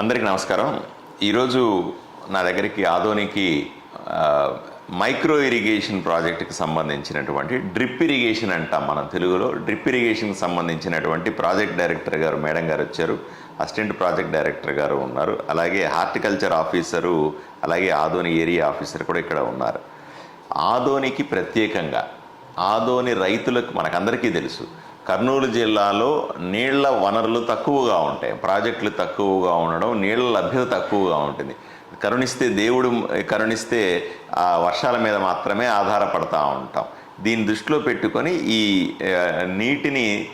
అందరికీ నమస్కారం. ఈరోజు నా దగ్గరికి ఆదోనికి మైక్రో ఇరిగేషన్ ప్రాజెక్టుకి సంబంధించినటువంటి డ్రిప్ ఇరిగేషన్ అంటాం మనం తెలుగులో. డ్రిప్ ఇరిగేషన్కి సంబంధించినటువంటి ప్రాజెక్ట్ డైరెక్టర్ గారు మేడం గారు వచ్చారు. అసిస్టెంట్ ప్రాజెక్ట్ డైరెక్టర్ గారు ఉన్నారు. అలాగే హార్టికల్చర్ ఆఫీసరు అలాగే ఆదోని ఏరియా ఆఫీసర్ కూడా ఇక్కడ ఉన్నారు. ఆదోనికి ప్రత్యేకంగా ఆదోని రైతులకు మనకందరికీ తెలుసు. కర్నూలు జిల్లాలో నీళ్ళ వనరులు తక్కువగా ఉంటాయి. ప్రాజెక్టులు తక్కువగా ఉండడం నీళ్ళ లభ్యత తక్కువగా ఉంటుంది. కరుణిస్తే దేవుడు కరుణిస్తే ఆ వర్షాల మీద మాత్రమే ఆధారపడతా ఉంటాం. దీన్ని దృష్టిలో పెట్టుకొని ఈ నీటిని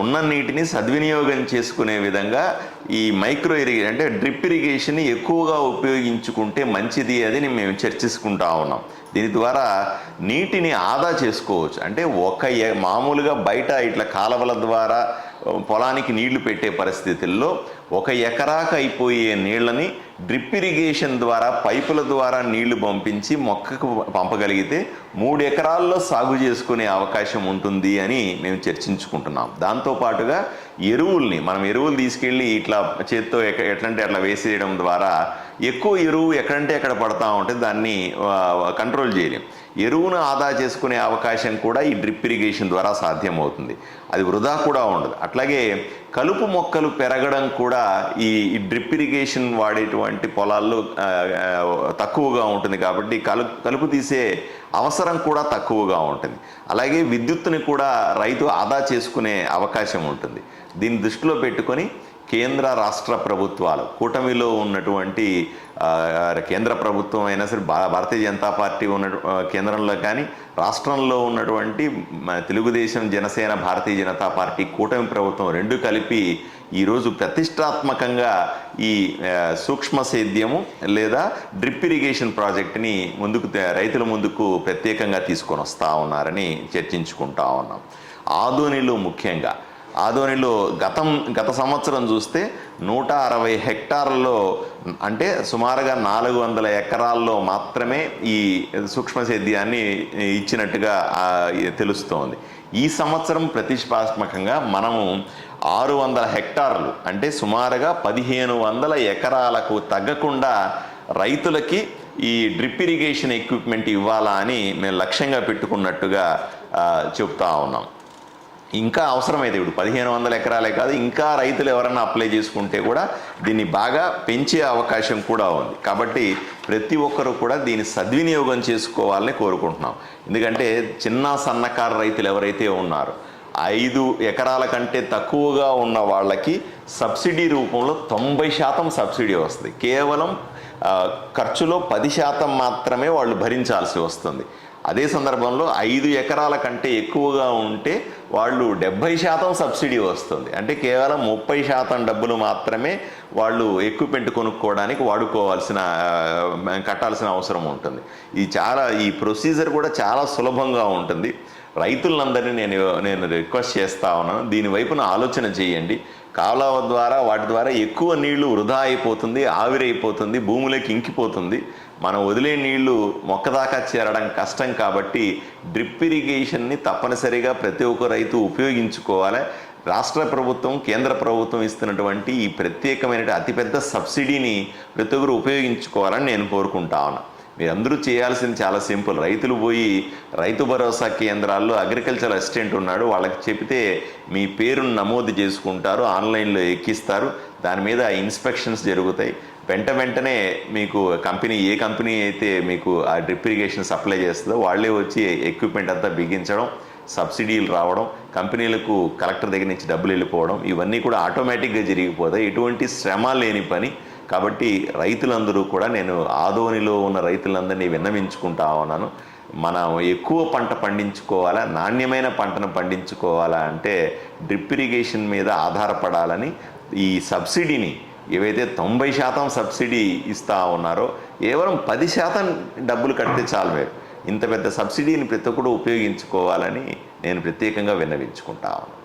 ఉన్న నీటిని సద్వినియోగం చేసుకునే విధంగా ఈ మైక్రో ఇరిగేషన్ అంటే డ్రిప్ ఇరిగేషన్ ఎక్కువగా ఉపయోగించుకుంటే మంచిది అని మేము చర్చించుకుంటా ఉన్నాం. దీని ద్వారా నీటిని ఆదా చేసుకోవచ్చు. అంటే ఒక మామూలుగా బయట ఇట్లా కాలవల ద్వారా పొలానికి నీళ్ళు పెట్టే పరిస్థితుల్లో ఒక ఎకరాకు అయిపోయే నీళ్ళని డ్రిప్ ఇరిగేషన్ ద్వారా పైపుల ద్వారా నీళ్ళు పంపించి మొక్కకు పంపగలిగితే మూడు ఎకరాల్లో సాగు చేసుకునే అవకాశం ఉంటుంది అని మేము చర్చించుకుంటున్నాం. దాంతోపాటుగా ఎరువుల్ని మనం ఎరువులు తీసుకెళ్ళి ఇట్లా చేత్తో ఎక్క- ఎట్లంటే అట్లా వేసేయడం ద్వారా ఎక్కువ ఎరువు ఎక్కడంటే ఎక్కడ పడతా ఉంటే దాన్ని కంట్రోల్ చేయలేం. ఎరువును ఆదా చేసుకునే అవకాశం కూడా ఈ డ్రిప్ ఇరిగేషన్ ద్వారా సాధ్యమవుతుంది. అది వృధా కూడా ఉండదు. అట్లాగే కలుపు మొక్కలు పెరగడం కూడా ఈ డ్రిప్ ఇరిగేషన్ వాడేటువంటి పొలాల్లో తక్కువగా ఉంటుంది కాబట్టి కలు కలుపు తీసే అవసరం కూడా తక్కువగా ఉంటుంది. అలాగే విద్యుత్తుని కూడా రైతు ఆదా చేసుకునే అవకాశం ఉంటుంది. దీన్ని దృష్టిలో పెట్టుకొని కేంద్ర రాష్ట్ర ప్రభుత్వాలు కూటమిలో ఉన్నటువంటి కేంద్ర ప్రభుత్వం అయినా సరే భా- భారతీయ జనతా పార్టీ ఉన్న కేంద్రంలో కానీ రాష్ట్రంలో ఉన్నటువంటి మన తెలుగుదేశం జనసేన భారతీయ జనతా పార్టీ కూటమి ప్రభుత్వం రెండు కలిపి ఈరోజు ప్రతిష్టాత్మకంగా ఈ సూక్ష్మ సేద్యము లేదా డ్రిప్ ఇరిగేషన్ ప్రాజెక్ట్ని ముందుకు రైతుల ముందుకు ప్రత్యేకంగా తీసుకొని వస్తూ ఉన్నారని చర్చించుకుంటా ఉన్నాం. ఆధోనిలో ముఖ్యంగా ఆదోనిలో గతం గత సంవత్సరం చూస్తే నూట అరవై హెక్టార్లలో అంటే సుమారుగా నాలుగు వందల ఎకరాల్లో మాత్రమే ఈ సూక్ష్మ సేద్యాన్ని ఇచ్చినట్టుగా తెలుస్తోంది. ఈ సంవత్సరం ప్రతిష్టాత్మకంగా మనము ఆరు వందల హెక్టార్లు అంటే సుమారుగా పదిహేను వందల ఎకరాలకు తగ్గకుండా రైతులకి ఈ డ్రిప్ ఇరిగేషన్ ఎక్విప్మెంట్ ఇవ్వాలా అని మేము లక్ష్యంగా పెట్టుకున్నట్టుగా చెప్తా ఉన్నాం. ఇంకా అవసరమైతే ఇప్పుడు పదిహేను వందల ఎకరాలే కాదు ఇంకా రైతులు ఎవరైనా అప్లై చేసుకుంటే కూడా దీన్ని బాగా పెంచే అవకాశం కూడా ఉంది. కాబట్టి ప్రతి ఒక్కరు కూడా దీన్ని సద్వినియోగం చేసుకోవాలని కోరుకుంటున్నాం. ఎందుకంటే చిన్న సన్నకారు రైతులు ఎవరైతే ఉన్నారో ఐదు ఎకరాల కంటే తక్కువగా ఉన్న వాళ్ళకి సబ్సిడీ రూపంలో తొంభై శాతం సబ్సిడీ వస్తుంది. కేవలం ఖర్చులో పది శాతం మాత్రమే వాళ్ళు భరించాల్సి వస్తుంది. అదే సందర్భంలో ఐదు ఎకరాల కంటే ఎక్కువగా ఉంటే వాళ్ళు డెబ్భై శాతం సబ్సిడీ వస్తుంది. అంటే కేవలం ముప్పై శాతం డబ్బులు మాత్రమే వాళ్ళు ఎక్విప్మెంట్ కొనుక్కోవడానికి వాడుకోవాల్సిన కట్టాల్సిన అవసరం ఉంటుంది. ఇది చాలా ఈ ప్రొసీజర్ కూడా చాలా సులభంగా ఉంటుంది. రైతులందరినీ నేను నేను రిక్వెస్ట్ చేస్తా ఉన్నాను. దీని వైపున ఆలోచన చేయండి. కాలువ ద్వారా వాటి ద్వారా ఎక్కువ నీళ్ళు వృధా అయిపోతుంది ఆవిరైపోతుంది భూమిలోకి ఇంకిపోతుంది. మనం వదిలే నీళ్ళు మొక్క దాకా చేరడం కష్టం కాబట్టి డ్రిప్ ఇరిగేషన్ని తప్పనిసరిగా ప్రతి ఒక్క రైతు ఉపయోగించుకోవాలి. రాష్ట్ర ప్రభుత్వం కేంద్ర ప్రభుత్వం ఇస్తున్నటువంటి ఈ ప్రత్యేకమైన అతిపెద్ద సబ్సిడీని ప్రతి ఒక్కరు ఉపయోగించుకోవాలని నేను కోరుకుంటా ఉన్నాను మీరందరూ చేయాల్సింది చాలా సింపుల్. రైతులు పోయి రైతు భరోసా కేంద్రాల్లో అగ్రికల్చర్ అసిస్టెంట్ ఉన్నాడు. వాళ్ళకి చెబితే మీ పేరును నమోదు చేసుకుంటారు ఆన్లైన్లో ఎక్కిస్తారు. దాని మీద ఇన్స్పెక్షన్స్ జరుగుతాయి. వెంట వెంటనే మీకు కంపెనీ ఏ కంపెనీ అయితే మీకు ఆ డ్రిప్ ఇరిగేషన్ సప్లై చేస్తుందో వాళ్ళే వచ్చి ఎక్విప్మెంట్ అంతా బిగించడం సబ్సిడీలు రావడం కంపెనీలకు కలెక్టర్ దగ్గర నుంచి డబ్బులు వెళ్ళిపోవడం ఇవన్నీ కూడా ఆటోమేటిక్గా జరిగిపోతాయి. ఎటువంటి శ్రమ లేని పని కాబట్టి రైతులందరూ కూడా నేను ఆదోనిలో ఉన్న రైతులందరినీ విన్నవించుకుంటా ఉన్నాను. మనం ఎక్కువ పంట పండించుకోవాలా నాణ్యమైన పంటను పండించుకోవాలా అంటే డ్రిప్ ఇరిగేషన్ మీద ఆధారపడాలని ఈ సబ్సిడీని ఏవైతే తొంభై శాతం సబ్సిడీ ఇస్తూ ఉన్నారో కేవలం పది శాతం డబ్బులు కడితే చాలు మీరు ఇంత పెద్ద సబ్సిడీని ప్రతి ఒక్కడు ఉపయోగించుకోవాలని నేను ప్రత్యేకంగా విన్నవించుకుంటా ఉన్నాను.